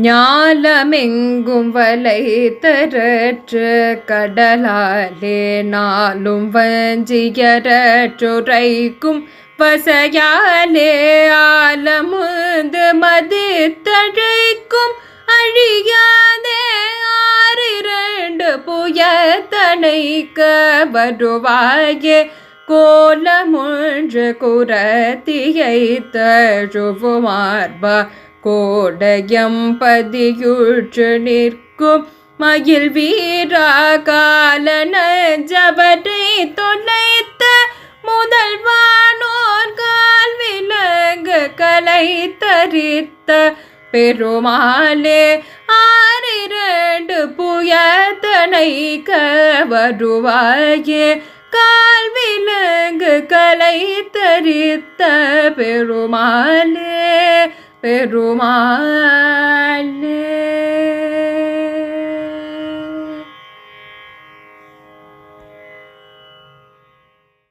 ஞாலமெங்கும் வலை தரற்று கடலாலே நாளும் வஞ்சியரற்றுரைக்கும் வசையாலே ஆலமுந்து மதித்தழைக்கும் அழியாதே ஆறிரண்டு புயத்தனைக்க வருவாயே. கோலமுன்று குரத்தியை தழுவுமார்பா கோடயம் பதியுற்று நிற்கும் மயில் வீரா காலன ஜபரை தொலைத்த முதல்வானோர் கால் விலங்கு கலை தரித்த பெருமாளே ஆறிரண்டு புயத்தனை கவருவாயே கால் விலங்கு கலை தரித்த பெருமாளே. பெருமாளே